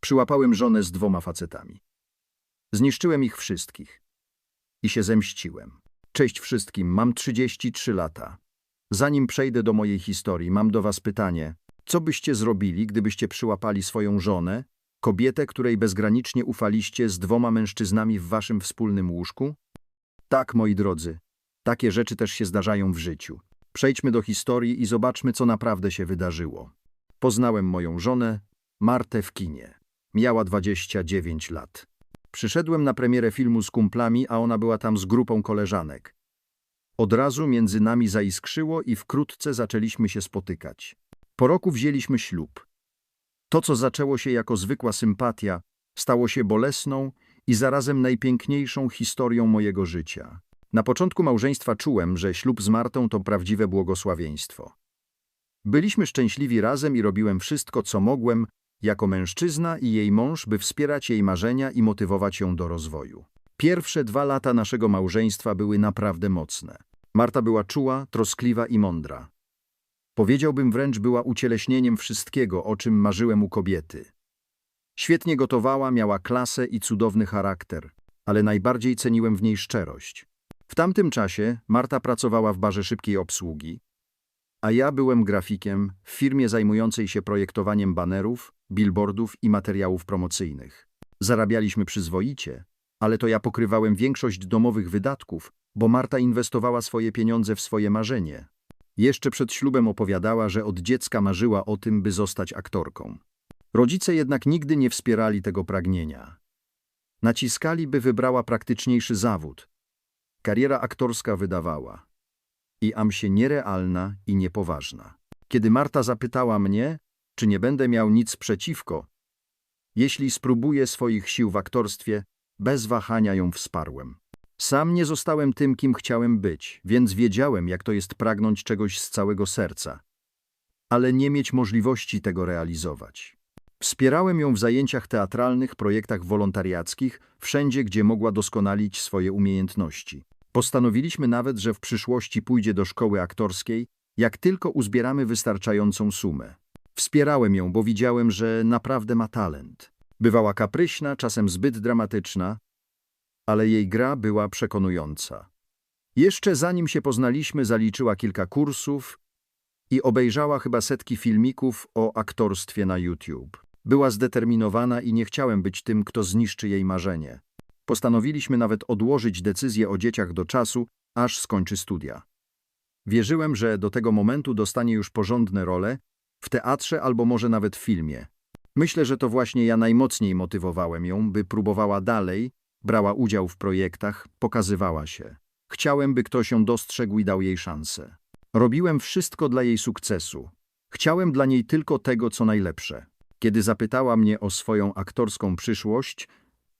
Przyłapałem żonę z dwoma facetami. Zniszczyłem ich wszystkich. I się zemściłem. Cześć wszystkim, mam 33 lata. Zanim przejdę do mojej historii, mam do was pytanie. Co byście zrobili, gdybyście przyłapali swoją żonę, kobietę, której bezgranicznie ufaliście z dwoma mężczyznami w waszym wspólnym łóżku? Tak, moi drodzy, takie rzeczy też się zdarzają w życiu. Przejdźmy do historii i zobaczmy, co naprawdę się wydarzyło. Poznałem moją żonę, Martę w kinie. Miała 29 lat. Przyszedłem na premierę filmu z kumplami, a ona była tam z grupą koleżanek. Od razu między nami zaiskrzyło i wkrótce zaczęliśmy się spotykać. Po roku wzięliśmy ślub. To, co zaczęło się jako zwykła sympatia, stało się bolesną i zarazem najpiękniejszą historią mojego życia. Na początku małżeństwa czułem, że ślub z Martą to prawdziwe błogosławieństwo. Byliśmy szczęśliwi razem i robiłem wszystko, co mogłem, jako mężczyzna i jej mąż, by wspierać jej marzenia i motywować ją do rozwoju. Pierwsze dwa lata naszego małżeństwa były naprawdę mocne. Marta była czuła, troskliwa i mądra. Powiedziałbym wręcz była ucieleśnieniem wszystkiego, o czym marzyłem u kobiety. Świetnie gotowała, miała klasę i cudowny charakter, ale najbardziej ceniłem w niej szczerość. W tamtym czasie Marta pracowała w barze szybkiej obsługi, a ja byłem grafikiem w firmie zajmującej się projektowaniem banerów, billboardów i materiałów promocyjnych. Zarabialiśmy przyzwoicie, ale to ja pokrywałem większość domowych wydatków, bo Marta inwestowała swoje pieniądze w swoje marzenie. Jeszcze przed ślubem opowiadała, że od dziecka marzyła o tym, by zostać aktorką. Rodzice jednak nigdy nie wspierali tego pragnienia. Naciskali, by wybrała praktyczniejszy zawód. Kariera aktorska wydawała. I am się nierealna i niepoważna. Kiedy Marta zapytała mnie, czy nie będę miał nic przeciwko, jeśli spróbuję swoich sił w aktorstwie, bez wahania ją wsparłem. Sam nie zostałem tym, kim chciałem być, więc wiedziałem, jak to jest pragnąć czegoś z całego serca, ale nie mieć możliwości tego realizować. Wspierałem ją w zajęciach teatralnych, projektach wolontariackich, wszędzie, gdzie mogła doskonalić swoje umiejętności. Postanowiliśmy nawet, że w przyszłości pójdzie do szkoły aktorskiej, jak tylko uzbieramy wystarczającą sumę. Wspierałem ją, bo widziałem, że naprawdę ma talent. Bywała kapryśna, czasem zbyt dramatyczna, ale jej gra była przekonująca. Jeszcze zanim się poznaliśmy, zaliczyła kilka kursów i obejrzała chyba setki filmików o aktorstwie na YouTube. Była zdeterminowana i nie chciałem być tym, kto zniszczy jej marzenie. Postanowiliśmy nawet odłożyć decyzję o dzieciach do czasu, aż skończy studia. Wierzyłem, że do tego momentu dostanie już porządne role w teatrze albo może nawet w filmie. Myślę, że to właśnie ja najmocniej motywowałem ją, by próbowała dalej, brała udział w projektach, pokazywała się. Chciałem, by ktoś ją dostrzegł i dał jej szansę. Robiłem wszystko dla jej sukcesu. Chciałem dla niej tylko tego, co najlepsze. Kiedy zapytała mnie o swoją aktorską przyszłość,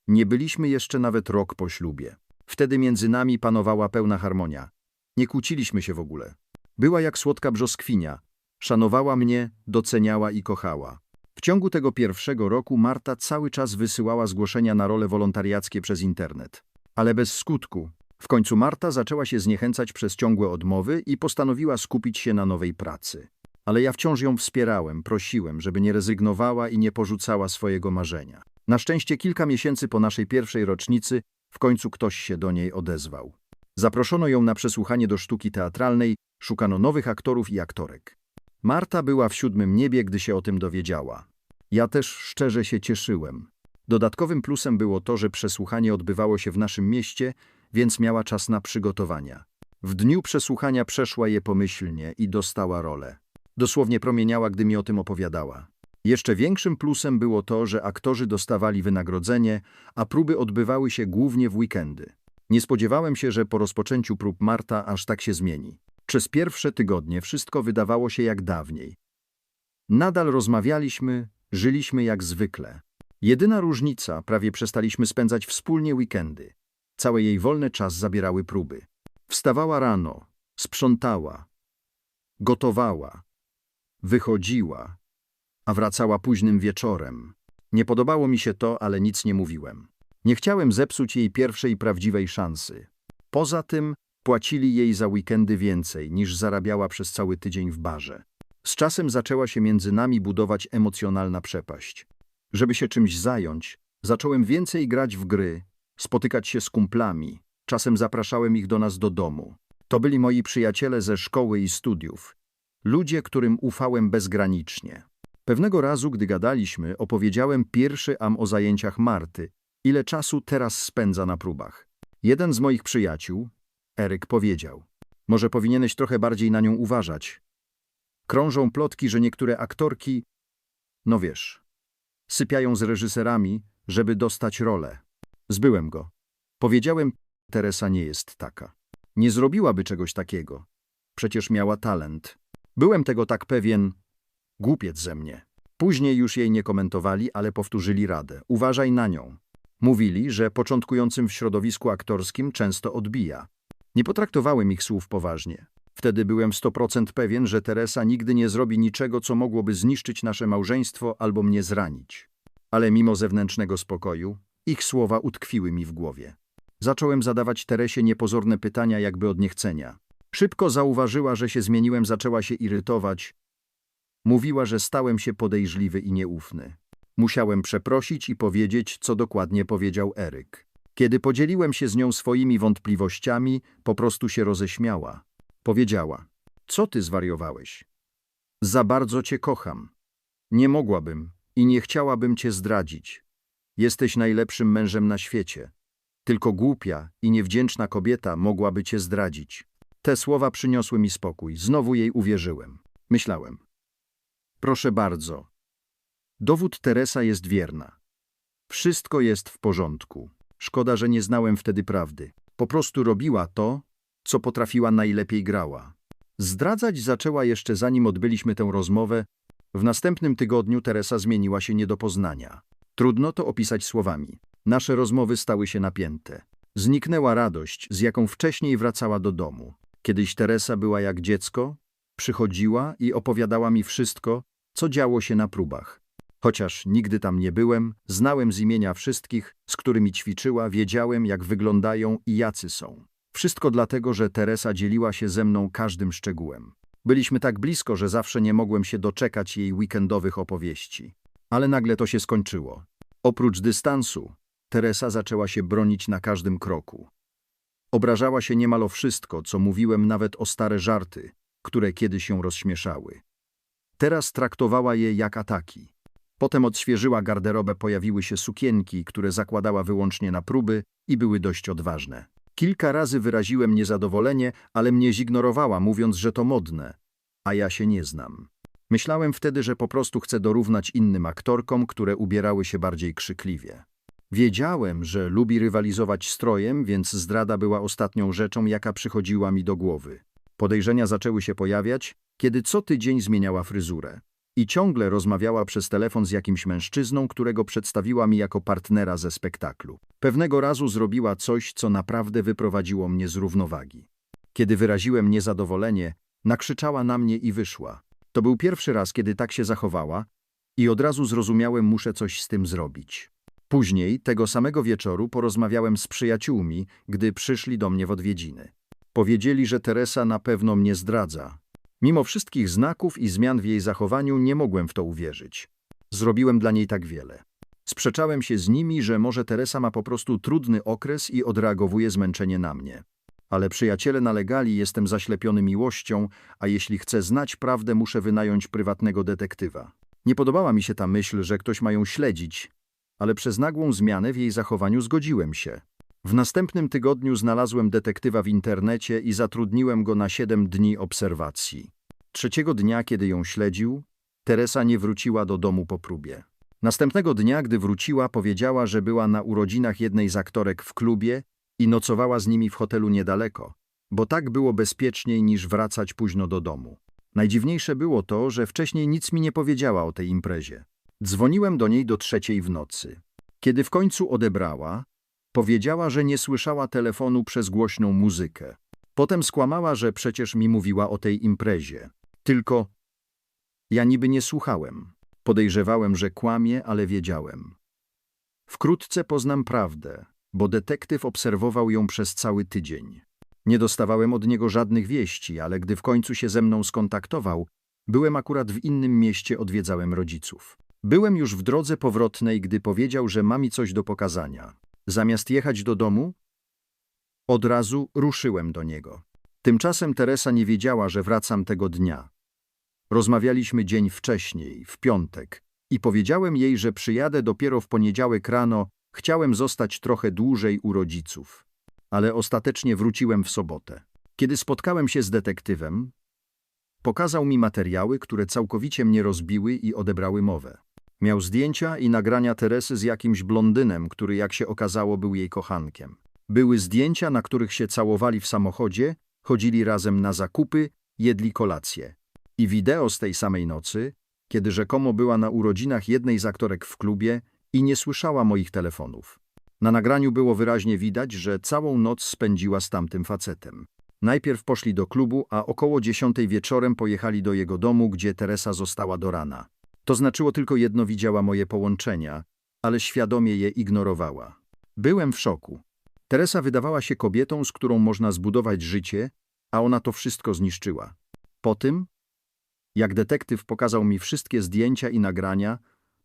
nie byliśmy jeszcze nawet rok po ślubie. Wtedy między nami panowała pełna harmonia. Nie kłóciliśmy się w ogóle. Była jak słodka brzoskwinia. Szanowała mnie, doceniała i kochała. W ciągu tego pierwszego roku Marta cały czas wysyłała zgłoszenia na role wolontariackie przez internet. Ale bez skutku. W końcu Marta zaczęła się zniechęcać przez ciągłe odmowy i postanowiła skupić się na nowej pracy. Ale ja wciąż ją wspierałem, prosiłem, żeby nie rezygnowała i nie porzucała swojego marzenia. Na szczęście kilka miesięcy po naszej pierwszej rocznicy w końcu ktoś się do niej odezwał. Zaproszono ją na przesłuchanie do sztuki teatralnej, szukano nowych aktorów i aktorek. Marta była w siódmym niebie, gdy się o tym dowiedziała. Ja też szczerze się cieszyłem. Dodatkowym plusem było to, że przesłuchanie odbywało się w naszym mieście, więc miała czas na przygotowania. W dniu przesłuchania przeszła je pomyślnie i dostała rolę. Dosłownie promieniała, gdy mi o tym opowiadała. Jeszcze większym plusem było to, że aktorzy dostawali wynagrodzenie, a próby odbywały się głównie w weekendy. Nie spodziewałem się, że po rozpoczęciu prób Marta aż tak się zmieni. Przez pierwsze tygodnie wszystko wydawało się jak dawniej. Nadal rozmawialiśmy, żyliśmy jak zwykle. Jedyna różnica, prawie przestaliśmy spędzać wspólnie weekendy. Cały jej wolny czas zabierały próby. Wstawała rano, sprzątała, gotowała, wychodziła, a wracała późnym wieczorem. Nie podobało mi się to, ale nic nie mówiłem. Nie chciałem zepsuć jej pierwszej prawdziwej szansy. Poza tym płacili jej za weekendy więcej, niż zarabiała przez cały tydzień w barze. Z czasem zaczęła się między nami budować emocjonalna przepaść. Żeby się czymś zająć, zacząłem więcej grać w gry, spotykać się z kumplami. Czasem zapraszałem ich do nas do domu. To byli moi przyjaciele ze szkoły i studiów. Ludzie, którym ufałem bezgranicznie. Pewnego razu, gdy gadaliśmy, opowiedziałem pierwszy am o zajęciach Marty, ile czasu teraz spędza na próbach. Jeden z moich przyjaciół, Eryk, powiedział: Może powinieneś trochę bardziej na nią uważać. Krążą plotki, że niektóre aktorki, no wiesz, sypiają z reżyserami, żeby dostać rolę. Zbyłem go. Powiedziałem, Teresa nie jest taka. Nie zrobiłaby czegoś takiego. Przecież miała talent. Byłem tego tak pewien. Głupiec ze mnie. Później już jej nie komentowali, ale powtórzyli radę. Uważaj na nią. Mówili, że początkującym w środowisku aktorskim często odbija. Nie potraktowałem ich słów poważnie. Wtedy byłem 100% pewien, że Teresa nigdy nie zrobi niczego, co mogłoby zniszczyć nasze małżeństwo albo mnie zranić. Ale mimo zewnętrznego spokoju, ich słowa utkwiły mi w głowie. Zacząłem zadawać Teresie niepozorne pytania jakby od niechcenia. Szybko zauważyła, że się zmieniłem, zaczęła się irytować. Mówiła, że stałem się podejrzliwy i nieufny. Musiałem przeprosić i powiedzieć, co dokładnie powiedział Eryk. Kiedy podzieliłem się z nią swoimi wątpliwościami, po prostu się roześmiała. Powiedziała: Co ty zwariowałeś? Za bardzo cię kocham. Nie mogłabym i nie chciałabym cię zdradzić. Jesteś najlepszym mężem na świecie. Tylko głupia i niewdzięczna kobieta mogłaby cię zdradzić. Te słowa przyniosły mi spokój. Znowu jej uwierzyłem. Myślałem. Proszę bardzo. Dowód Teresa jest wierna. Wszystko jest w porządku. Szkoda, że nie znałem wtedy prawdy. Po prostu robiła to, co potrafiła najlepiej grała. Zdradzać zaczęła jeszcze zanim odbyliśmy tę rozmowę. W następnym tygodniu Teresa zmieniła się nie do poznania. Trudno to opisać słowami. Nasze rozmowy stały się napięte. Zniknęła radość, z jaką wcześniej wracała do domu. Kiedyś Teresa była jak dziecko, przychodziła i opowiadała mi wszystko, co działo się na próbach. Chociaż nigdy tam nie byłem, znałem z imienia wszystkich, z którymi ćwiczyła, wiedziałem, jak wyglądają i jacy są. Wszystko dlatego, że Teresa dzieliła się ze mną każdym szczegółem. Byliśmy tak blisko, że zawsze nie mogłem się doczekać jej weekendowych opowieści. Ale nagle to się skończyło. Oprócz dystansu, Teresa zaczęła się bronić na każdym kroku. Obrażała się niemal o wszystko, co mówiłem, nawet o stare żarty, które kiedyś się rozśmieszały. Teraz traktowała je jak ataki. Potem odświeżyła garderobę, pojawiły się sukienki, które zakładała wyłącznie na próby i były dość odważne. Kilka razy wyraziłem niezadowolenie, ale mnie zignorowała, mówiąc, że to modne, a ja się nie znam. Myślałem wtedy, że po prostu chcę dorównać innym aktorkom, które ubierały się bardziej krzykliwie. Wiedziałem, że lubi rywalizować strojem, więc zdrada była ostatnią rzeczą, jaka przychodziła mi do głowy. Podejrzenia zaczęły się pojawiać, kiedy co tydzień zmieniała fryzurę. I ciągle rozmawiała przez telefon z jakimś mężczyzną, którego przedstawiła mi jako partnera ze spektaklu. Pewnego razu zrobiła coś, co naprawdę wyprowadziło mnie z równowagi. Kiedy wyraziłem niezadowolenie, nakrzyczała na mnie i wyszła. To był pierwszy raz, kiedy tak się zachowała i od razu zrozumiałem, muszę coś z tym zrobić. Później, tego samego wieczoru, porozmawiałem z przyjaciółmi, gdy przyszli do mnie w odwiedziny. Powiedzieli, że Teresa na pewno mnie zdradza. Mimo wszystkich znaków i zmian w jej zachowaniu nie mogłem w to uwierzyć. Zrobiłem dla niej tak wiele. Sprzeczałem się z nimi, że może Teresa ma po prostu trudny okres i odreagowuje zmęczenie na mnie. Ale przyjaciele nalegali, jestem zaślepiony miłością, a jeśli chcę znać prawdę, muszę wynająć prywatnego detektywa. Nie podobała mi się ta myśl, że ktoś ma ją śledzić, ale przez nagłą zmianę w jej zachowaniu zgodziłem się. W następnym tygodniu znalazłem detektywa w internecie i zatrudniłem go na siedem dni obserwacji. Trzeciego dnia, kiedy ją śledził, Teresa nie wróciła do domu po próbie. Następnego dnia, gdy wróciła, powiedziała, że była na urodzinach jednej z aktorek w klubie i nocowała z nimi w hotelu niedaleko, bo tak było bezpieczniej niż wracać późno do domu. Najdziwniejsze było to, że wcześniej nic mi nie powiedziała o tej imprezie. Dzwoniłem do niej do trzeciej w nocy. Kiedy w końcu odebrała, powiedziała, że nie słyszała telefonu przez głośną muzykę. Potem skłamała, że przecież mi mówiła o tej imprezie. Tylko ja niby nie słuchałem. Podejrzewałem, że kłamie, ale wiedziałem. Wkrótce poznam prawdę, bo detektyw obserwował ją przez cały tydzień. Nie dostawałem od niego żadnych wieści, ale gdy w końcu się ze mną skontaktował, byłem akurat w innym mieście, odwiedzałem rodziców. Byłem już w drodze powrotnej, gdy powiedział, że ma mi coś do pokazania. Zamiast jechać do domu, od razu ruszyłem do niego. Tymczasem Teresa nie wiedziała, że wracam tego dnia. Rozmawialiśmy dzień wcześniej, w piątek, i powiedziałem jej, że przyjadę dopiero w poniedziałek rano, chciałem zostać trochę dłużej u rodziców. Ale ostatecznie wróciłem w sobotę. Kiedy spotkałem się z detektywem, pokazał mi materiały, które całkowicie mnie rozbiły i odebrały mowę. Miał zdjęcia i nagrania Teresy z jakimś blondynem, który jak się okazało był jej kochankiem. Były zdjęcia, na których się całowali w samochodzie, chodzili razem na zakupy, jedli kolację. I wideo z tej samej nocy, kiedy rzekomo była na urodzinach jednej z aktorek w klubie i nie słyszała moich telefonów. Na nagraniu było wyraźnie widać, że całą noc spędziła z tamtym facetem. Najpierw poszli do klubu, a około dziesiątej wieczorem pojechali do jego domu, gdzie Teresa została do rana. To znaczyło tylko jedno widziała moje połączenia, ale świadomie je ignorowała. Byłem w szoku. Teresa wydawała się kobietą, z którą można zbudować życie, a ona to wszystko zniszczyła. Po tym, jak detektyw pokazał mi wszystkie zdjęcia i nagrania,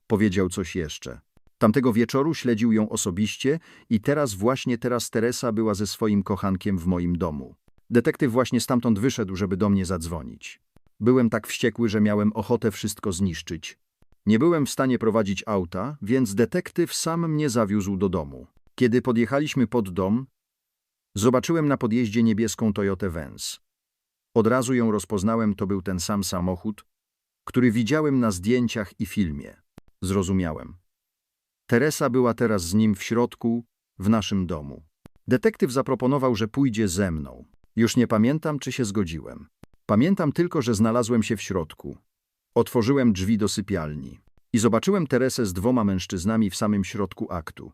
powiedział coś jeszcze. Tamtego wieczoru śledził ją osobiście i teraz, właśnie teraz Teresa była ze swoim kochankiem w moim domu. Detektyw właśnie stamtąd wyszedł, żeby do mnie zadzwonić. Byłem tak wściekły, że miałem ochotę wszystko zniszczyć. Nie byłem w stanie prowadzić auta, więc detektyw sam mnie zawiózł do domu. Kiedy podjechaliśmy pod dom, zobaczyłem na podjeździe niebieską Toyotę Vans. Od razu ją rozpoznałem, to był ten sam samochód, który widziałem na zdjęciach i filmie. Zrozumiałem. Teresa była teraz z nim w środku, w naszym domu. Detektyw zaproponował, że pójdzie ze mną. Już nie pamiętam, czy się zgodziłem. Pamiętam tylko, że znalazłem się w środku. Otworzyłem drzwi do sypialni i zobaczyłem Teresę z dwoma mężczyznami w samym środku aktu.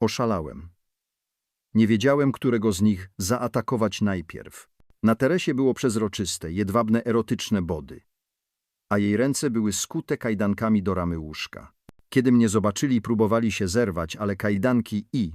Oszalałem. Nie wiedziałem, którego z nich zaatakować najpierw. Na Teresie było przezroczyste, jedwabne erotyczne body, a jej ręce były skute kajdankami do ramy łóżka. Kiedy mnie zobaczyli, próbowali się zerwać, ale kajdanki i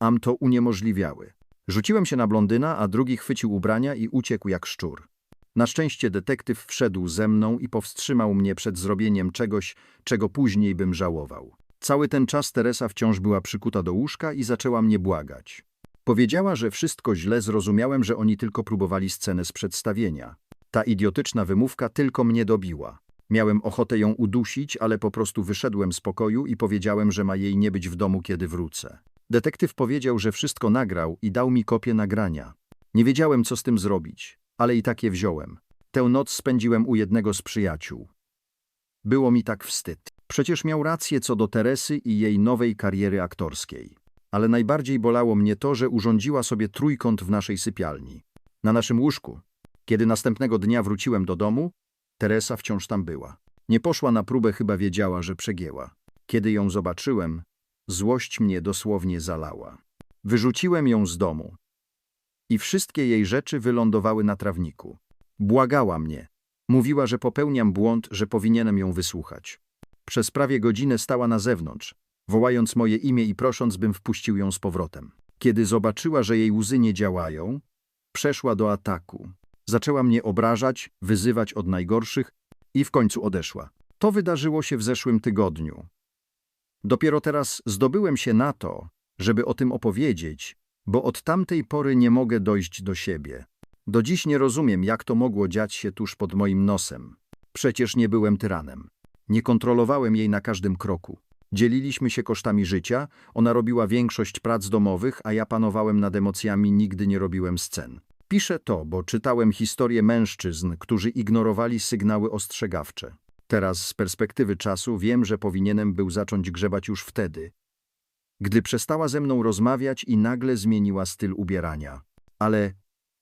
am to uniemożliwiały. Rzuciłem się na blondyna, a drugi chwycił ubrania i uciekł jak szczur. Na szczęście detektyw wszedł ze mną i powstrzymał mnie przed zrobieniem czegoś, czego później bym żałował. Cały ten czas Teresa wciąż była przykuta do łóżka i zaczęła mnie błagać. Powiedziała, że wszystko źle zrozumiałem, że oni tylko próbowali scenę z przedstawienia. Ta idiotyczna wymówka tylko mnie dobiła. Miałem ochotę ją udusić, ale po prostu wyszedłem z pokoju i powiedziałem, że ma jej nie być w domu, kiedy wrócę. Detektyw powiedział, że wszystko nagrał i dał mi kopię nagrania. Nie wiedziałem, co z tym zrobić, ale i tak je wziąłem. Tę noc spędziłem u jednego z przyjaciół. Było mi tak wstyd. Przecież miał rację co do Teresy i jej nowej kariery aktorskiej. Ale najbardziej bolało mnie to, że urządziła sobie trójkąt w naszej sypialni. Na naszym łóżku. Kiedy następnego dnia wróciłem do domu, Teresa wciąż tam była. Nie poszła na próbę, chyba wiedziała, że przegięła. Kiedy ją zobaczyłem, złość mnie dosłownie zalała. Wyrzuciłem ją z domu. I wszystkie jej rzeczy wylądowały na trawniku. Błagała mnie. Mówiła, że popełniam błąd, że powinienem ją wysłuchać. Przez prawie godzinę stała na zewnątrz, wołając moje imię i prosząc, bym wpuścił ją z powrotem. Kiedy zobaczyła, że jej łzy nie działają, przeszła do ataku. Zaczęła mnie obrażać, wyzywać od najgorszych i w końcu odeszła. To wydarzyło się w zeszłym tygodniu. Dopiero teraz zdobyłem się na to, żeby o tym opowiedzieć, bo od tamtej pory nie mogę dojść do siebie. Do dziś nie rozumiem, jak to mogło dziać się tuż pod moim nosem. Przecież nie byłem tyranem. Nie kontrolowałem jej na każdym kroku. Dzieliliśmy się kosztami życia, ona robiła większość prac domowych, a ja panowałem nad emocjami, nigdy nie robiłem scen. Piszę to, bo czytałem historie mężczyzn, którzy ignorowali sygnały ostrzegawcze. Teraz z perspektywy czasu wiem, że powinienem był zacząć grzebać już wtedy, gdy przestała ze mną rozmawiać i nagle zmieniła styl ubierania. Ale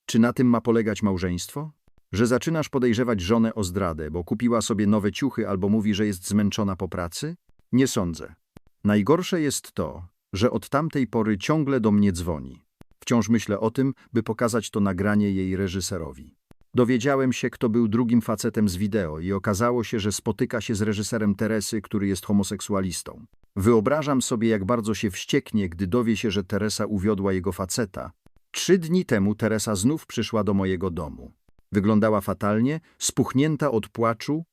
czy na tym ma polegać małżeństwo? Że zaczynasz podejrzewać żonę o zdradę, bo kupiła sobie nowe ciuchy albo mówi, że jest zmęczona po pracy? Nie sądzę. Najgorsze jest to, że od tamtej pory ciągle do mnie dzwoni. Wciąż myślę o tym, by pokazać to nagranie jej reżyserowi. Dowiedziałem się, kto był drugim facetem z wideo i okazało się, że spotyka się z reżyserem Teresy, który jest homoseksualistą. Wyobrażam sobie, jak bardzo się wścieknie, gdy dowie się, że Teresa uwiodła jego faceta. Trzy dni temu Teresa znów przyszła do mojego domu. Wyglądała fatalnie, spuchnięta od płaczu,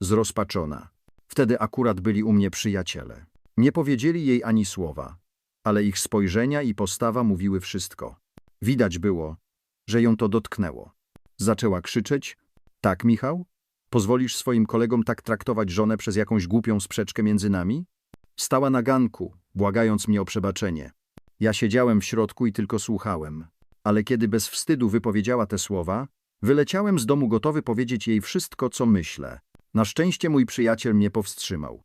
zrozpaczona. Wtedy akurat byli u mnie przyjaciele. Nie powiedzieli jej ani słowa, ale ich spojrzenia i postawa mówiły wszystko. Widać było, że ją to dotknęło. Zaczęła krzyczeć: Tak, Michał? Pozwolisz swoim kolegom tak traktować żonę przez jakąś głupią sprzeczkę między nami? Stała na ganku, błagając mnie o przebaczenie. Ja siedziałem w środku i tylko słuchałem. Ale kiedy bez wstydu wypowiedziała te słowa, wyleciałem z domu gotowy powiedzieć jej wszystko, co myślę. Na szczęście mój przyjaciel mnie powstrzymał.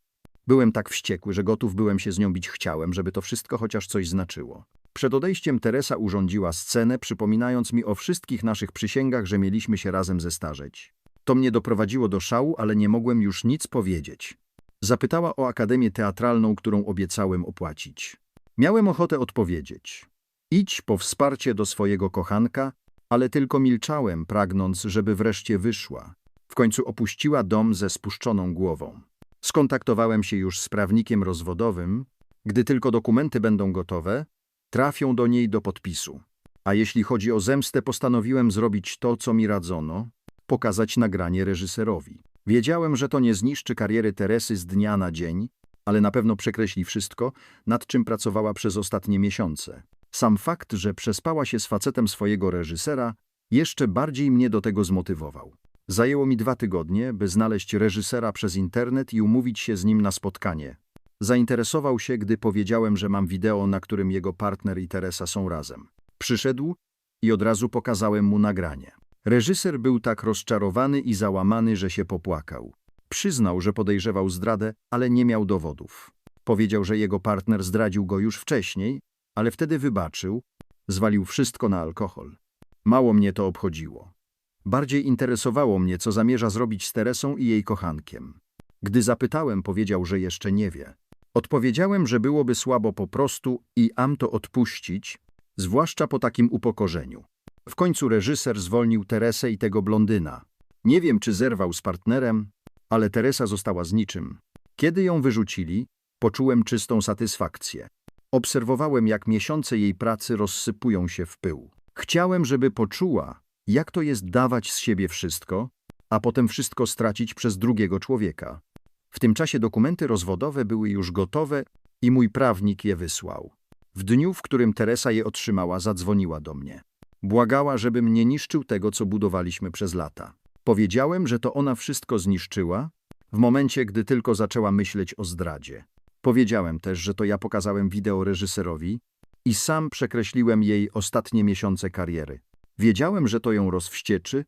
Byłem tak wściekły, że gotów byłem się z nią bić chciałem, żeby to wszystko chociaż coś znaczyło. Przed odejściem Teresa urządziła scenę, przypominając mi o wszystkich naszych przysięgach, że mieliśmy się razem zestarzeć. To mnie doprowadziło do szału, ale nie mogłem już nic powiedzieć. Zapytała o akademię teatralną, którą obiecałem opłacić. Miałem ochotę odpowiedzieć. Idź po wsparcie do swojego kochanka, ale tylko milczałem, pragnąc, żeby wreszcie wyszła. W końcu opuściła dom ze spuszczoną głową. Skontaktowałem się już z prawnikiem rozwodowym. Gdy tylko dokumenty będą gotowe, trafią do niej do podpisu. A jeśli chodzi o zemstę, postanowiłem zrobić to, co mi radzono, pokazać nagranie reżyserowi. Wiedziałem, że to nie zniszczy kariery Teresy z dnia na dzień, ale na pewno przekreśli wszystko, nad czym pracowała przez ostatnie miesiące. Sam fakt, że przespała się z facetem swojego reżysera, jeszcze bardziej mnie do tego zmotywował. Zajęło mi dwa tygodnie, by znaleźć reżysera przez internet i umówić się z nim na spotkanie. Zainteresował się, gdy powiedziałem, że mam wideo, na którym jego partner i Teresa są razem. Przyszedł i od razu pokazałem mu nagranie. Reżyser był tak rozczarowany i załamany, że się popłakał. Przyznał, że podejrzewał zdradę, ale nie miał dowodów. Powiedział, że jego partner zdradził go już wcześniej, ale wtedy wybaczył, zwalił wszystko na alkohol. Mało mnie to obchodziło. Bardziej interesowało mnie, co zamierza zrobić z Teresą i jej kochankiem. Gdy zapytałem, powiedział, że jeszcze nie wie. Odpowiedziałem, że byłoby słabo po prostu i am to odpuścić, zwłaszcza po takim upokorzeniu. W końcu reżyser zwolnił Teresę i tego blondyna. Nie wiem, czy zerwał z partnerem, ale Teresa została z niczym. Kiedy ją wyrzucili, poczułem czystą satysfakcję. Obserwowałem, jak miesiące jej pracy rozsypują się w pył. Chciałem, żeby poczuła, jak to jest dawać z siebie wszystko, a potem wszystko stracić przez drugiego człowieka. W tym czasie dokumenty rozwodowe były już gotowe i mój prawnik je wysłał. W dniu, w którym Teresa je otrzymała, zadzwoniła do mnie. Błagała, żebym nie niszczył tego, co budowaliśmy przez lata. Powiedziałem, że to ona wszystko zniszczyła, w momencie, gdy tylko zaczęła myśleć o zdradzie. Powiedziałem też, że to ja pokazałem wideo reżyserowi i sam przekreśliłem jej ostatnie miesiące kariery. Wiedziałem, że to ją rozwścieczy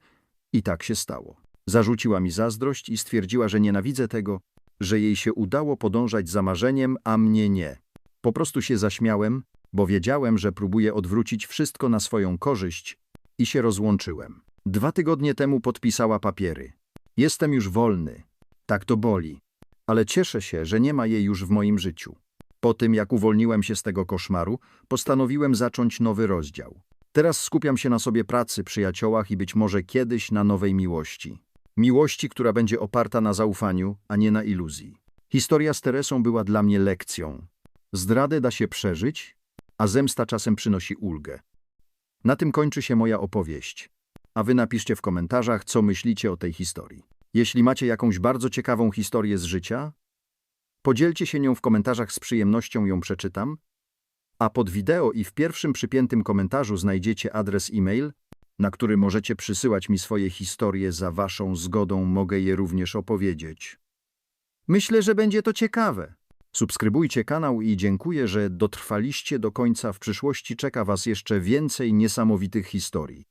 i tak się stało. Zarzuciła mi zazdrość i stwierdziła, że nienawidzę tego, że jej się udało podążać za marzeniem, a mnie nie. Po prostu się zaśmiałem, bo wiedziałem, że próbuje odwrócić wszystko na swoją korzyść i się rozłączyłem. Dwa tygodnie temu podpisała papiery. Jestem już wolny. Tak to boli. Ale cieszę się, że nie ma jej już w moim życiu. Po tym, jak uwolniłem się z tego koszmaru, postanowiłem zacząć nowy rozdział. Teraz skupiam się na sobie pracy, przyjaciołach i być może kiedyś na nowej miłości. Miłości, która będzie oparta na zaufaniu, a nie na iluzji. Historia z Teresą była dla mnie lekcją. Zdradę da się przeżyć, a zemsta czasem przynosi ulgę. Na tym kończy się moja opowieść. A wy napiszcie w komentarzach, co myślicie o tej historii. Jeśli macie jakąś bardzo ciekawą historię z życia, podzielcie się nią w komentarzach, z przyjemnością ją przeczytam. A pod wideo i w pierwszym przypiętym komentarzu znajdziecie adres e-mail, na który możecie przysyłać mi swoje historie za waszą zgodą, mogę je również opowiedzieć. Myślę, że będzie to ciekawe. Subskrybujcie kanał i dziękuję, że dotrwaliście do końca. W przyszłości czeka was jeszcze więcej niesamowitych historii.